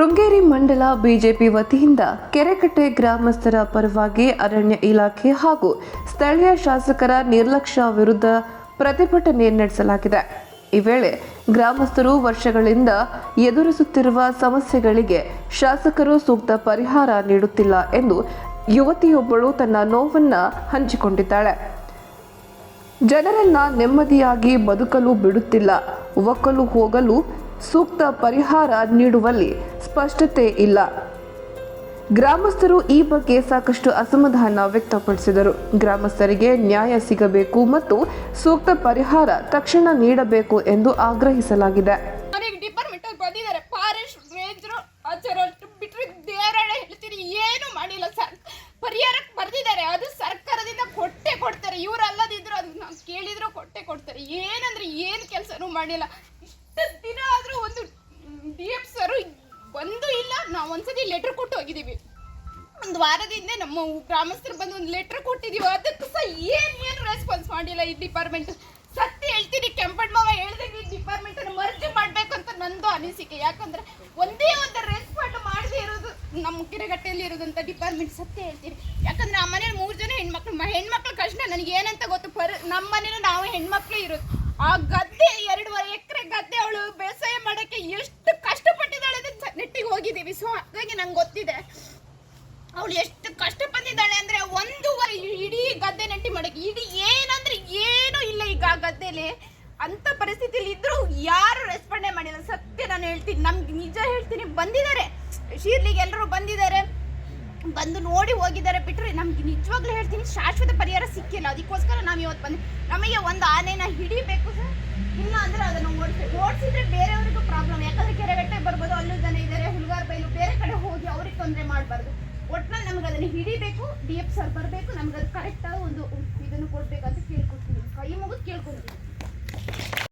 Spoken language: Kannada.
ಶೃಂಗೇರಿ ಮಂಡಲ ಬಿಜೆಪಿ ವತಿಯಿಂದ ಕೆರೆಕಟ್ಟೆ ಗ್ರಾಮಸ್ಥರ ಪರವಾಗಿ ಅರಣ್ಯ ಇಲಾಖೆ ಹಾಗೂ ಸ್ಥಳೀಯ ಶಾಸಕರ ನಿರ್ಲಕ್ಷ್ಯ ವಿರುದ್ಧ ಪ್ರತಿಭಟನೆ ನಡೆಸಲಾಗಿದೆ. ಈ ವೇಳೆ ಗ್ರಾಮಸ್ಥರು ವರ್ಷಗಳಿಂದ ಎದುರಿಸುತ್ತಿರುವ ಸಮಸ್ಯೆಗಳಿಗೆ ಶಾಸಕರು ಸೂಕ್ತ ಪರಿಹಾರ ನೀಡುತ್ತಿಲ್ಲ ಎಂದು ಯುವತಿಯೊಬ್ಬಳು ತನ್ನ ನೋವನ್ನ ಹಂಚಿಕೊಂಡಿದ್ದಾಳೆ. ಜನರನ್ನ ನೆಮ್ಮದಿಯಾಗಿ ಬದುಕಲು ಬಿಡುತ್ತಿಲ್ಲ, ಒಕ್ಕಲು ಹೋಗಲು ಸೂಕ್ತ ಪರಿಹಾರ ನೀಡುವಲ್ಲಿ ಸ್ಪಷ್ಟತೆ ಇಲ್ಲ. ಗ್ರಾಮಸ್ಥರು ಈ ಬಗ್ಗೆ ಸಾಕಷ್ಟು ಅಸಮಾಧಾನ ವ್ಯಕ್ತಪಡಿಸಿದರು. ಗ್ರಾಮಸ್ಥರಿಗೆ ನ್ಯಾಯ ಸಿಗಬೇಕು ಮತ್ತು ಸೂಕ್ತ ಪರಿಹಾರ ತಕ್ಷಣ ನೀಡಬೇಕು ಎಂದು ಆಗ್ರಹಿಸಲಾಗಿದೆ. ಬಂದಿದ್ದಾರೆ. ಫಾರೆಸ್ಟ್ ರೇಂಜರು ಆಚಾರಷ್ಟು ಬಿಟ್ಟರೆ ದೇವರೇ ಹೇಳ್ತೀನಿ. ಏನು ಮಾಡಿಲ್ಲ ಸರ್. ಪರಿಹಾರಕ್ಕೆ ಬರ್ದಿದ್ದಾರೆ. ಅದು ಸರ್ಕಾರದಿಂದ ಕೊಟ್ಟೆ ಕೊಡ್ತಾರೆ. ಇವ್ರು ಅಲ್ಲದಿದ್ರು, ಅದು ನಾವು ಕೇಳಿದ್ರು ಕೊಟ್ಟೆ ಕೊಡ್ತಾರೆ. ಏನಂದ್ರೆ ಏನು ಕೆಲಸನೂ ಮಾಡಿಲ್ಲ. ನಾವು ಒಂದ್ಸತಿ ಲೆಟರ್ ಕೊಟ್ಟು ಹೋಗಿದ್ದೀವಿ. ಒಂದು ವಾರದಿಂದ ನಮ್ಮ ಗ್ರಾಮಸ್ಥರು ಬಂದು ಒಂದು ಲೆಟರ್ ಕೊಟ್ಟಿದ್ದೀವಿ. ಅದಕ್ಕೆ ಸಹ ಏನು ಏನು ರೆಸ್ಪಾನ್ಸ್ ಮಾಡಿಲ್ಲ ಈ ಡಿಪಾರ್ಟ್ಮೆಂಟ್ ಸತ್ಯ ಹೇಳ್ತೀನಿ, ಕೆಂಪಣ್ಣ ಮಾವ ಹೇಳ್ದಂಗೆ ಈ ಡಿಪಾರ್ಟ್ಮೆಂಟ್ ಅನ್ನು ಮರ್ಜಿ ಮಾಡ್ಬೇಕು ಅಂತ ನಂದು ಅನಿಸಿಕೆ. ಯಾಕಂದ್ರೆ ಒಂದೇ ಒಂದು ರೆಸ್ಪಾಂಡ್ ಮಾಡದೇ ಇರೋದು ನಮ್ಮ ಕೆರೆಗಟ್ಟೆಯಲ್ಲಿ ಇರೋದಂತ ಡಿಪಾರ್ಟ್ಮೆಂಟ್ ಸತ್ಯ ಹೇಳ್ತೀನಿ. ಯಾಕಂದ್ರೆ ಆ ಮನೇಲಿ ಮೂರು ಜನ ಹೆಣ್ಮಕ್ಳು ಹೆಣ್ಮಕ್ಳ ಕಷ್ಟ ನನಗೆ ಏನಂತ ಗೊತ್ತು? ಪರ್ ನಮ್ಮ ಮನೇಲಿ ನಾವು ಹೆಣ್ಮಕ್ಳು ಇರೋದು. ಆ ಗದ್ದೆ ಎರಡೂವರೆ ಎಕರೆ ಗದ್ದೆ ಅವಳು ಬೇಸಾಯ ಮಾಡೋಕ್ಕೆ ಎಷ್ಟು ಕಷ್ಟಪಟ್ಟಿದ್ದಾಳೆ ಅಂತ ನೆಟ್ಟಿಗೆ ಹೋಗಿದ್ದೀವಿ. ಸೊ ಹಾಗಾಗಿ ನಂಗೆ ಗೊತ್ತಿದೆ. ಅವಳು ಎಷ್ಟು ಕಷ್ಟ ಬಂದಿದ್ದಾಳೆ ಅಂದ್ರೆ ಒಂದೂವರೆ ಇಡೀ ಗದ್ದೆ ನೆಟ್ಟಿ ಮಾಡಕ್ಕೆ ಇಡೀ ಏನಂದ್ರೆ ಏನೂ ಇಲ್ಲ ಈಗ ಆ ಗದ್ದೆಲಿ. ಅಂತ ಪರಿಸ್ಥಿತಿಲಿ ಇದ್ದರೂ ಯಾರು ರೆಸ್ಪಾಂಡೇ ಮಾಡಿಲ್ಲ. ಸತ್ಯ ನಾನು ಹೇಳ್ತೀನಿ. ನಮ್ಗೆ ನಿಜ ಹೇಳ್ತೀನಿ. ಬಂದಿದ್ದಾರೆ. ಶೀರ್ಲಿಗೆ ಎಲ್ಲರೂ ಬಂದಿದ್ದಾರೆ. ಬಂದು ನೋಡಿ ಹೋಗಿದ್ದಾರೆ. ಬಿಟ್ಟರೆ ನಮ್ಗೆ ನಿಜವಾಗ್ಲೂ ಹೇಳ್ತೀನಿ, ಶಾಶ್ವತ ಪರಿಹಾರ ಸಿಕ್ಕಿಲ್ಲ. ಅದಕ್ಕೋಸ್ಕರ ನಾವು ಇವತ್ತು ಬಂದು, ನಮಗೆ ಒಂದು ಆನೆನ ಹಿಡಿಬೇಕು ಸರ್. ಇಲ್ಲ ಅಂದರೆ ಅದನ್ನು ಓಡಿಸ್ಬೇಕು ಓಡಿಸಿದ್ರೆ ಬೇರೆಯವ್ರಿಗೂ ಪ್ರಾಬ್ಲಮ್ ಯಾಕಂದ್ರೆ ಕೆರೆಗಟ್ಟೆ ಒಟ್ನಲ್ಲಿ ನಮ್ಗೆ ಅದನ್ನ ಹಿಡಿಬೇಕು ಡಿ ಎಫ್ ಸರ್ ಬರಬೇಕು ನಮ್ಗೆ ಅದು ಕರೆಕ್ಟಾಗಿ ಒಂದು ಇದನ್ನು ಕೊಡಬೇಕಂತ ಅಂತ ಕೇಳ್ಕೊತೀನಿ ಕೈ ಮುಗಿದು ಕೇಳ್ಕೊಂಡು.